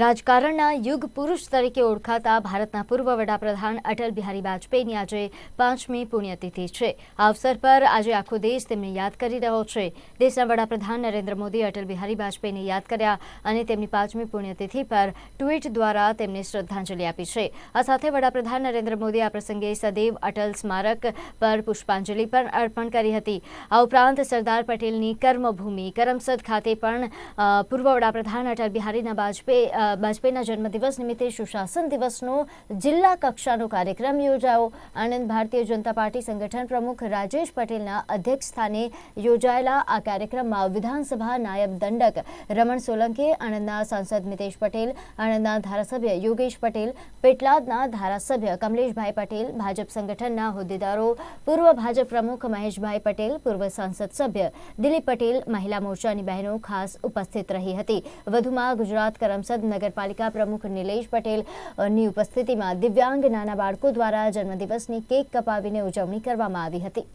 રાજકારણના યુગ પુરુષ તરીકે ઓળખાતા ભારતના પૂર્વ વડાપ્રધાન અટલ બિહારી વાજપેયીની આજે પાંચમી પુણ્યતિથિ છે. આ અવસર પર આજે આખો દેશ તેમને યાદ કરી રહ્યો છે. દેશના વડાપ્રધાન નરેન્દ્ર મોદી અટલ બિહારી વાજપેયીને યાદ કર્યા અને તેમની પાંચમી પુણ્યતિથિ પર ટ્વીટ દ્વારા તેમને શ્રદ્ધાંજલિ આપી છે. આ સાથે વડાપ્રધાન નરેન્દ્ર મોદી આ પ્રસંગે સદૈવ અટલ સ્મારક પર પુષ્પાંજલિ પણ અર્પણ કરી હતી. આ ઉપરાંત સરદાર પટેલની કર્મભૂમિ, કરમસદ ખાતે પણ પૂર્વ વડાપ્રધાન અટલ બિહારીના વાજપેયી વાજપેયીના જન્મદિવસ નિમિત્તે સુશાસન દિવસનો જિલ્લા કક્ષાનો કાર્યક્રમ યોજાયો. આણંદ ભારતીય જનતા પાર્ટી સંગઠન પ્રમુખ રાજેશ પટેલના અધ્યક્ષ સ્થાને યોજાયેલા આ કાર્યક્રમમાં વિધાનસભા નાયબ દંડક રમણ સોલંકી, આણંદના સાંસદ મિતેશ પટેલ, આણંદના ધારાસભ્ય યોગેશ પટેલ, પેટલાદના ધારાસભ્ય કમલેશભાઈ પટેલ, ભાજપ સંગઠનના હોદ્દેદારો, પૂર્વ ભાજપ પ્રમુખ મહેશભાઈ પટેલ, પૂર્વ સાંસદ સભ્ય દિલીપ પટેલ, મહિલા મોરચાની બહેનો ખાસ ઉપસ્થિત રહી હતી. વધુમાં ગુજરાત કરમસદ નગરપાલિકા પ્રમુખ નિલેશ પટેલની ઉપસ્થિતિમાં દિવ્યાંગ નાના બાળકો દ્વારા જન્મદિવસની કેક કપાવીને ઉજવણી કરવામાં આવી હતી.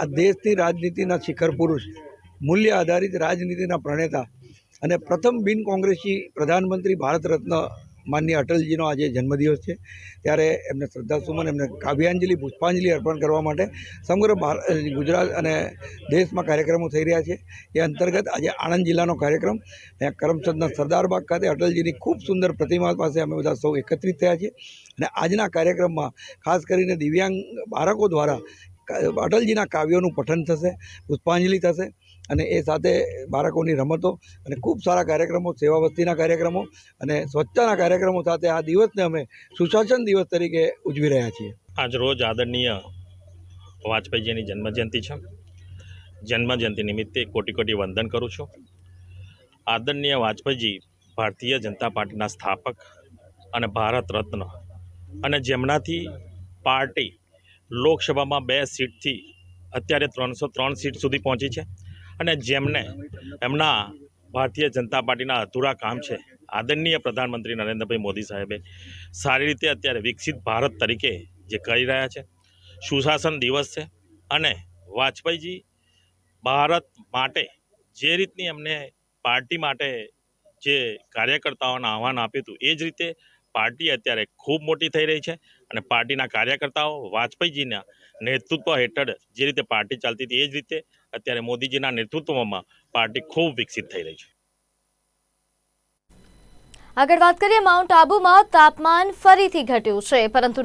આ દેશની રાજનીતિના શિખર પુરુષ, મૂલ્ય આધારિત રાજનીતિના પ્રણેતા અને પ્રથમ બિન કોંગ્રેસી પ્રધાનમંત્રી ભારત રત્ન માનનીય અટલજીનો આજે જન્મદિવસ છે. ત્યારે એમને શ્રદ્ધાસુમન, એમને કાવ્યાંજલિ, પુષ્પાંજલિ અર્પણ કરવા માટે સમગ્ર ભારત ગુજરાત અને દેશમાં કાર્યક્રમો થઈ રહ્યા છે. એ અંતર્ગત આજે આણંદ જિલ્લાનો કાર્યક્રમ, અહીંયા કરમસદના સરદારબાગ ખાતે અટલજીની ખૂબ સુંદર પ્રતિમા પાસે અમે બધા સૌ એકત્રિત થયા છીએ. અને આજના કાર્યક્રમમાં ખાસ કરીને દિવ્યાંગ બાળકો દ્વારા અટલજીના કાવ્યોનું પઠન થશે, પુષ્પાંજલિ થશે અને એ સાથે બાળકોની રમતો અને ખૂબ સારા કાર્યક્રમો સેવા વસ્તીના કાર્યક્રમો અને સ્વચ્છતાના કાર્યક્રમો સાથે આ દિવસને અમે સુશાસન દિવસ તરીકે ઉજવી રહ્યા છીએ. આજ રોજ આદરણીય વાજપેયીજીની જન્મજયંતિ છે. જન્મજયંતિ નિમિત્તે કોટી કોટી વંદન કરું છું. આદરણીય વાજપેયીજી ભારતીય જનતા પાર્ટીના સ્થાપક અને ભારત રત્ન અને જેમનાથી પાર્ટી લોકસભામાં બે સીટથી અત્યારે ત્રણસો ત્રણ સીટ સુધી પહોંચી છે. અને જેમને એમના ભારતીય જનતા પાર્ટીના અધૂરા કામ છે. આદરણીય પ્રધાનમંત્રી નરેન્દ્રભાઈ મોદી સાહેબે સારી રીતે અત્યારે વિકસિત ભારત તરીકે જે કરી રહ્યા છે. સુશાસન દિવસ છે અને વાજપેયીજી ભારત માટે જે રીતની એમને પાર્ટી માટે જે કાર્યકર્તાઓને આહવાન આપ્યું હતું, એ જ રીતે પાર્ટી અત્યારે ખૂબ મોટી થઈ રહી છે અને પાર્ટીના કાર્યકર્તાઓ વાજપેયીજીના નેતૃત્વ હેઠળ જે રીતે પાર્ટી ચાલતી હતી એ જ રીતે અત્યારે મોદીજીના નેતૃત્વમાં પાર્ટી ખૂબ વિકસિત થઈ રહી છે. આગળ વાત કરીએ માઉન્ટ આબુમાં તાપમાન ફરીથી ઘટ્યું છે, પરંતુ